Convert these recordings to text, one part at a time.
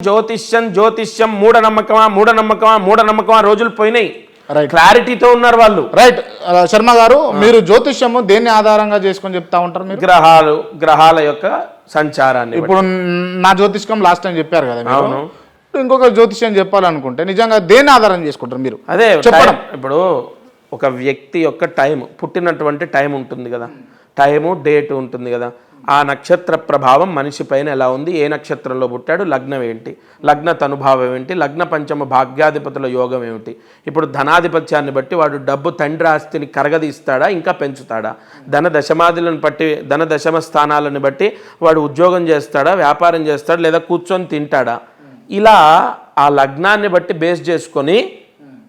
జ్యోతిష్యం జ్యోతిష్యం మూఢనమ్మకమా మూఢనమ్మకమా మూఢనమ్మకమా రోజులు పోయినాయి రైట్ క్లారిటీతో ఉన్నారు వాళ్ళు రైట్ ఆ, శర్మ గారు మీరు జ్యోతిష్యము దేన్ని ఆధారంగా చేసుకొని చెప్తా ఉంటారు మీరు గ్రహాలు గ్రహాల యొక్క సంచారాన్ని. ఇప్పుడు నా జ్యోతిష్కం లాస్ట్ టైం చెప్పారు కదా. అవును. ఇంకొక జ్యోతిష్యం చెప్పాలనుకుంటే నిజంగా దేన్ని ఆధారం చేసుకుంటారు మీరు అదే చెప్పడం. ఇప్పుడు ఒక వ్యక్తి యొక్క టైం పుట్టినటువంటి టైం ఉంటుంది కదా టైము డేట్ ఉంటుంది కదా ఆ నక్షత్ర ప్రభావం మనిషి పైన ఎలా ఉంది? ఏ నక్షత్రంలో పుట్టాడు? లగ్నం ఏంటి? లగ్న తనుభావం ఏంటి? లగ్న పంచమ భాగ్యాధిపతుల యోగం ఏమిటి? ఇప్పుడు ధనాధిపత్యాన్ని బట్టి వాడు డబ్బు తండ్రి ఆస్తిని కరగదీస్తాడా? ఇంకా పెంచుతాడా? ధన దశమాదులను బట్టి ధన దశమ స్థానాలను బట్టి వాడు ఉద్యోగం చేస్తాడా? వ్యాపారం చేస్తాడా? లేదా కూర్చొని తింటాడా? ఇలా ఆ లగ్నాన్ని బట్టి బేస్ చేసుకొని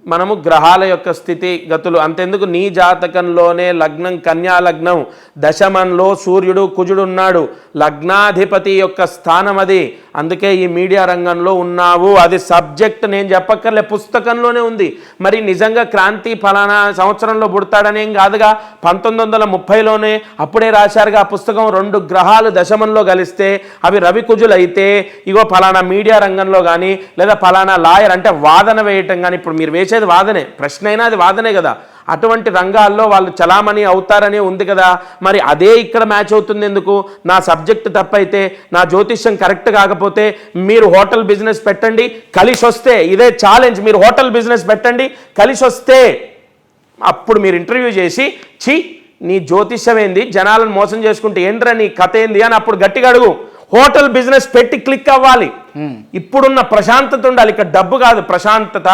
మనము గ్రహాల యొక్క స్థితి గతులు అంతెందుకు నీ జాతకంలోనే లగ్నం కన్యా లగ్నం దశమంలో సూర్యుడు కుజుడు ఉన్నాడు. లగ్నాధిపతి యొక్క స్థానం అది అందుకే ఈ మీడియా రంగంలో ఉన్నావు. అది సబ్జెక్ట్ నేను చెప్పక్కర్లే పుస్తకంలోనే ఉంది. మరి నిజంగా క్రాంతి ఫలానా సంవత్సరంలో పుడతాడనేం కాదుగా? పంతొమ్మిది వందల ముప్పైలోనే అప్పుడే రాశారుగా ఆ పుస్తకం రెండు గ్రహాలు దశమంలో కలిస్తే అవి రవి అయితే ఇగో ఫలానా మీడియా రంగంలో కానీ లేదా ఫలానా లాయర్ అంటే వాదన వేయటం కానీ ఇప్పుడు మీరు వేసేది వాదనే ప్రశ్న అయినా అది వాదనే కదా. అటువంటి రంగాల్లో వాళ్ళు చలామణి అవుతారని ఉంది కదా. మరి అదే ఇక్కడ మ్యాచ్ అవుతుంది ఎందుకు? నా సబ్జెక్ట్ తప్పైతే నా జ్యోతిష్యం కరెక్ట్ కాకపోతే మీరు హోటల్ బిజినెస్ పెట్టండి కలిసి వస్తే ఇదే ఛాలెంజ్. మీరు హోటల్ బిజినెస్ పెట్టండి కలిసి వస్తే. అప్పుడు మీరు ఇంటర్వ్యూ చేసి ఛీ నీ జ్యోతిష్యం ఏంది? జనాలను మోసం చేసుకుంటే ఏంట్రా నీ కథ ఏంది అని అప్పుడు గట్టిగా అడుగు. హోటల్ బిజినెస్ పెట్టి క్లిక్ అవ్వాలి. ఇప్పుడున్న ప్రశాంతత ఉండాలి. ఇక్కడ డబ్బు కాదు ప్రశాంతత.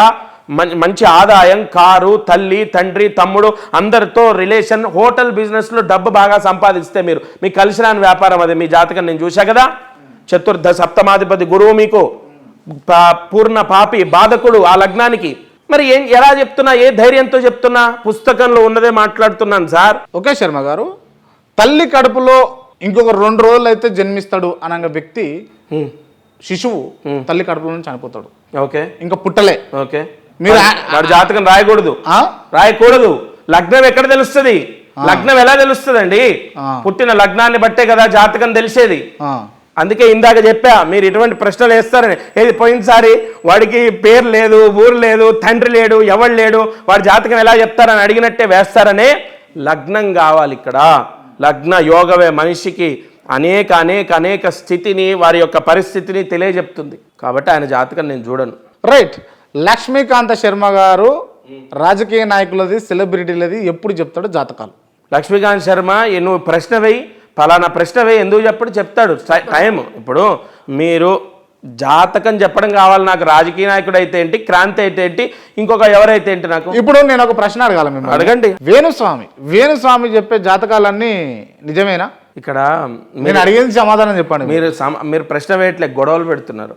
మంచి ఆదాయం కారు తల్లి తండ్రి తమ్ముడు అందరితో రిలేషన్ హోటల్ బిజినెస్లో డబ్బు బాగా సంపాదిస్తే మీరు. మీకు కలిసి రాని వ్యాపారం అది మీ జాతకం నేను చూసా కదా? చతుర్థ సప్తమాధిపతి గురువు మీకు పూర్ణ పాపి బాధకుడు ఆ లగ్నానికి. మరి ఏం ఎలా చెప్తున్నా ఏ ధైర్యంతో చెప్తున్నా? పుస్తకంలో ఉన్నదే మాట్లాడుతున్నాను సార్. ఓకే శర్మ గారు తల్లి కడుపులో ఇంకొక రెండు రోజులు అయితే జన్మిస్తాడు అనగా వ్యక్తి. శిశువు తల్లి కడుపులో చనిపోతాడు. ఓకే. ఇంకా పుట్టలే. ఓకే. మీరు వాడి- జాతకం రాయకూడదు? రాయకూడదు. లగ్నం ఎక్కడ తెలుస్తుంది? లగ్నం ఎలా తెలుస్తుందండి. పుట్టిన లగ్నాన్ని బట్టే కదా జాతకం తెలిసేది. అందుకే ఇందాక చెప్పా మీరు ఇటువంటి ప్రశ్నలు వేస్తారని. ఏది పోయినసారి వాడికి పేరు లేదు ఊరు లేదు తండ్రి లేడు ఎవడు లేడు వాడి జాతకం ఎలా చెప్తారని అడిగినట్టే వేస్తారనే లగ్నం కావాలి ఇక్కడ. లగ్న యోగమే మనిషికి అనేక అనేక అనేక స్థితిని వారి యొక్క పరిస్థితిని తెలియజెప్తుంది. కాబట్టి ఆయన జాతకం నేను చూడను. రైట్. లక్ష్మీకాంత శర్మ గారు రాజకీయ నాయకులది సెలబ్రిటీలది ఎప్పుడు చెప్తాడు జాతకాలు. లక్ష్మీకాంత్ శర్మ నువ్వు ప్రశ్న వేయి ఫలానా ప్రశ్న వేయి ఎందుకు చెప్పడు చెప్తాడు. టై- ఇప్పుడు మీరు జాతకం చెప్పడం కావాలి నాకు రాజకీయ నాయకుడు అయితే ఏంటి క్రాంతి అయితే ఏంటి ఇంకొక ఎవరైతే ఏంటి నాకు? ఇప్పుడు నేను ఒక ప్రశ్న అడగాల మిమ్మల్ని. అడగండి. వేణుస్వామి. వేణుస్వామి చెప్పే జాతకాలన్నీ నిజమేనా? ఇక్కడ నేను అడిగేది సమాధానం చెప్పండి. మీరు సమ- మీరు ప్రశ్న వేయట్లే గొడవలు పెడుతున్నారు.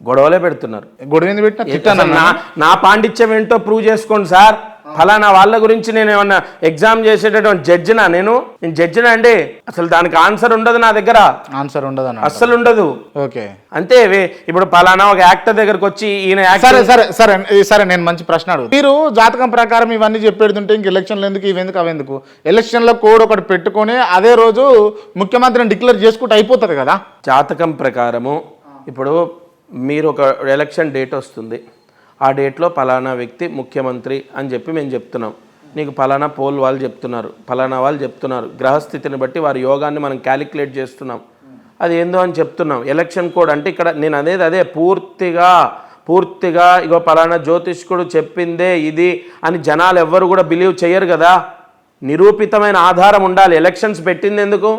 గొడవలే పెడుతున్నారు. గొడవ ఎందుకు పెట్టినా తిట్టాను అసలు నా నా పాండిత్యం ఏంటో ప్రూవ్ చేసుకోండి సార్. ఫలానా వాళ్ళ గురించి నేను ఏమన్నా ఎగ్జామ్ చేసేటటువంటి జడ్జినా నేను? నేను జడ్జినా అండి. అసలు దానికి ఆన్సర్ ఉండదు నా దగ్గర. ఆన్సర్ ఉండదు అన్న అస్సలు ఉండదు. ఓకే. అంతే ఇప్పుడు పలానా ఒక యాక్టర్ దగ్గరకు వచ్చి ఈయన సరే సరే సరే సరే నేను మంచి ప్రశ్న అడుగు మీరు జాతకం ప్రకారం ఇవన్నీ చెప్పేడుతుంటే ఇంక ఎలక్షన్లు ఎందుకు ఇవెందుకు అవెందుకు ఎలక్షన్లో కోడ్ ఒకటి పెట్టుకొని అదే రోజు ముఖ్యమంత్రిని డిక్లేర్ చేసుకుంటే అయిపోతుంది కదా? జాతకం ప్రకారము ఇప్పుడు మీరు ఒక ఎలక్షన్ డేట్ వస్తుంది. ఆ డేట్లో పలానా వ్యక్తి ముఖ్యమంత్రి అని చెప్పి మేము చెప్తున్నాం. నీకు పలానా పోల్ వాళ్ళు చెప్తున్నారు పలానా వాళ్ళు చెప్తున్నారు. గ్రహస్థితిని బట్టి వారి యోగాన్ని మనం క్యాలిక్యులేట్ చేస్తున్నాం. అది ఏందో అని చెప్తున్నాం. ఎలక్షన్ కోడ్ అంటే ఇక్కడ నేను అనేది అదే పూర్తిగా పూర్తిగా ఇగో పలానా జ్యోతిష్కుడు చెప్పిందే ఇది అని జనాలు ఎవ్వరు కూడా బిలీవ్ చేయరు కదా. నిరూపితమైన ఆధారం ఉండాలి. ఎలక్షన్స్ పెట్టింది ఎందుకు?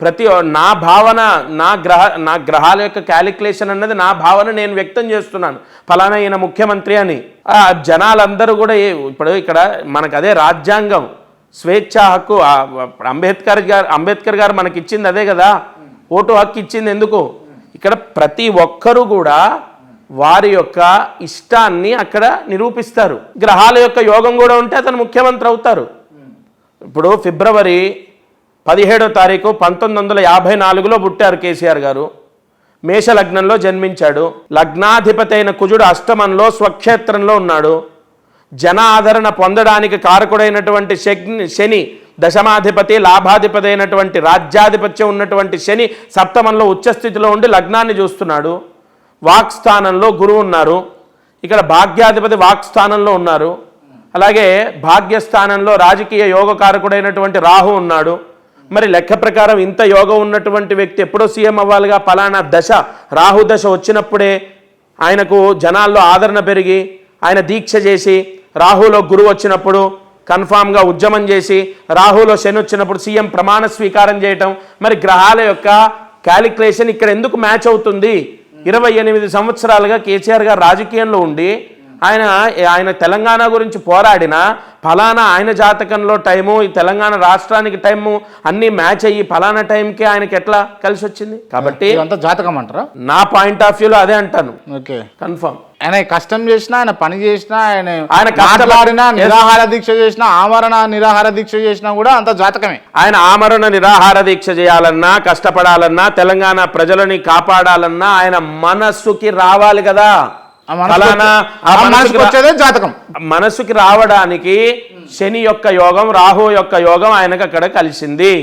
ప్రతి నా భావన నా గ్రహ నా గ్రహాల యొక్క క్యాలిక్యులేషన్ అన్నది నా భావన నేను వ్యక్తం చేస్తున్నాను. ఫలానా ఈయన ముఖ్యమంత్రి అని. ఆ జనాలందరూ కూడా ఇప్పుడు ఇక్కడ మనకు అదే రాజ్యాంగం. స్వేచ్ఛా హక్కు అంబేద్కర్ గారు అంబేద్కర్ గారు మనకి ఇచ్చింది అదే కదా. ఓటు హక్కు ఇచ్చింది ఎందుకు? ఇక్కడ ప్రతి ఒక్కరూ కూడా వారి యొక్క ఇష్టాన్ని అక్కడ నిరూపిస్తారు. గ్రహాల యొక్క యోగం కూడా ఉంటే అతను ముఖ్యమంత్రి అవుతారు. ఇప్పుడు ఫిబ్రవరి పదిహేడో తారీఖు పంతొమ్మిది వందల యాభై నాలుగులో పుట్టారు కేసీఆర్ గారు. మేష లగ్నంలో జన్మించాడు. లగ్నాధిపతి అయిన కుజుడు అష్టమంలో స్వక్షేత్రంలో ఉన్నాడు. జన ఆదరణ పొందడానికి కారకుడైనటువంటి శగ్ని శని దశమాధిపతి లాభాధిపతి అయినటువంటి రాజ్యాధిపత్యం ఉన్నటువంటి శని సప్తమంలో ఉచ్చస్థితిలో ఉండి లగ్నాన్ని చూస్తున్నాడు. వాక్స్థానంలో గురువు ఉన్నారు. ఇక్కడ భాగ్యాధిపతి వాక్స్థానంలో ఉన్నారు. అలాగే భాగ్యస్థానంలో రాజకీయ యోగకారకుడైనటువంటి రాహు ఉన్నాడు. మరి లెక్క ప్రకారం ఇంత యోగం ఉన్నటువంటి వ్యక్తి ఎప్పుడో సీఎం అవ్వాలిగా ఫలానా దశ రాహు దశ వచ్చినప్పుడే ఆయనకు జనాల్లో ఆదరణ పెరిగి ఆయన దీక్ష చేసి రాహులో గురువు వచ్చినప్పుడు కన్ఫామ్గా ఉద్యమం చేసి రాహులో శని వచ్చినప్పుడు సీఎం ప్రమాణ స్వీకారం చేయటం మరి గ్రహాల యొక్క క్యాలిక్యులేషన్ ఇక్కడ ఎందుకు మ్యాచ్ అవుతుంది? ఇరవై ఎనిమిది సంవత్సరాలుగా కేసీఆర్ గారు రాజకీయంలో ఉండి ఆయన ఆయన తెలంగాణ గురించి పోరాడిన ఫలానా ఆయన జాతకంలో టైము ఈ తెలంగాణ రాష్ట్రానికి టైము అన్నీ మ్యాచ్ అయ్యి ఫలానా టైంకి ఆయనకి ఎట్లా కలిసి వచ్చింది? కాబట్టి జాతకం అంటారా? నా పాయింట్ ఆఫ్ వ్యూలో అదే అంటాను. ఓకే. కన్ఫర్మ్. ఆయన కష్టం చేసినా ఆయన పని చేసినా ఆయన ఆయన కష్టపడి- మాట్లాడినా నిరాహార దీక్ష చేసినా ఆమరణ నిరాహార దీక్ష చేసినా కూడా అంత జాతకమే. ఆయన ఆమరణ నిరాహార దీక్ష చేయాలన్నా కష్టపడాలన్నా తెలంగాణ ప్రజలని కాపాడాలన్నా ఆయన మనస్సుకి రావాలి కదా. వచ్చేదే జాతకం. మనసుకి రావడానికి శని యొక్క యోగం రాహు యొక్క యోగం ఆయనకు అక్కడ కలిసింది.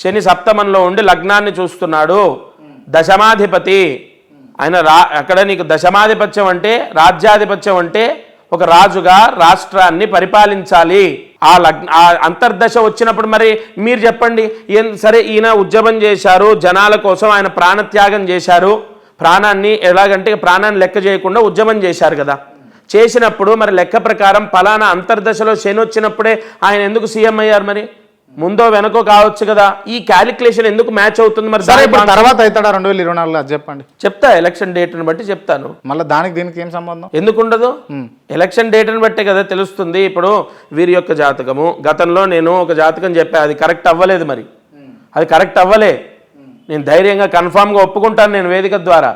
శని సప్తమంలో ఉండి లగ్నాన్ని చూస్తున్నాడు. దశమాధిపతి. ఆయన రా అక్కడ నీకు దశమాధిపత్యం అంటే రాజ్యాధిపత్యం అంటే ఒక రాజుగా రాష్ట్రాన్ని పరిపాలించాలి. ఆ లగ్న ఆ అంతర్దశ వచ్చినప్పుడు మరి మీరు చెప్పండి ఏం సరే ఈయన ఉద్యమం చేశారు జనాల కోసం ఆయన ప్రాణత్యాగం చేశారు. ప్రాణాన్ని ఎలాగంటే ప్రాణాన్ని లెక్క చేయకుండా ఉద్యమం చేశారు కదా. చేసినప్పుడు మరి లెక్క ప్రకారం ఫలానా అంతర్దశలో శని వచ్చినప్పుడే ఆయన ఎందుకు సీఎం అయ్యారు మరి? ముందో వెనకో కావచ్చు కదా. ఈ క్యాలిక్యులేషన్ ఎందుకు మ్యాచ్ అవుతుంది మరి? సరే ఇప్పుడు తర్వాత అవుతాడా రెండు వేల ఇరవై నాలుగులో? చెప్పండి. చెప్తా ఎలక్షన్ డేట్ని బట్టి చెప్తాను. మళ్ళీ దానికి దీనికి ఏం సంబంధం? ఎందుకు ఉండదు ఎలక్షన్ డేట్ని బట్టే కదా తెలుస్తుంది. ఇప్పుడు వీరి యొక్క జాతకము. గతంలో నేను ఒక జాతకం చెప్పా అది కరెక్ట్ అవ్వలేదు మరి. అది కరెక్ట్ అవ్వలే. నేను ధైర్యంగా కన్ఫామ్గా ఒప్పుకుంటాను నేను వేదిక ద్వారా.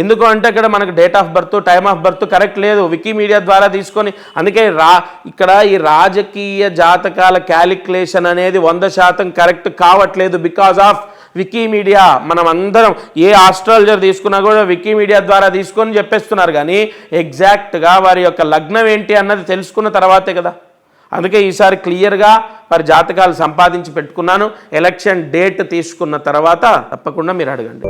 ఎందుకు అంటే ఇక్కడ మనకు date of birth time of birth correct లేదు. వికీమీడియా ద్వారా తీసుకొని అందుకే రా ఇక్కడ ఈ రాజకీయ జాతకాల క్యాలిక్యులేషన్ అనేది వంద శాతం కరెక్ట్ కావట్లేదు. Because of Wikimedia. మనం అందరం ఏ ఆస్ట్రాలజర్ తీసుకున్నా కూడా వికీమీడియా ద్వారా తీసుకొని చెప్పేస్తున్నారు. కానీ ఎగ్జాక్ట్గా వారి యొక్క లగ్నం ఏంటి అన్నది తెలుసుకున్న తర్వాతే కదా. అందుకే ఈసారి క్లియర్గా మరి జాతకాలు సంపాదించి పెట్టుకున్నాను. ఎలక్షన్ డేట్ తీసుకున్న తర్వాత తప్పకుండా మీరు అడగండి.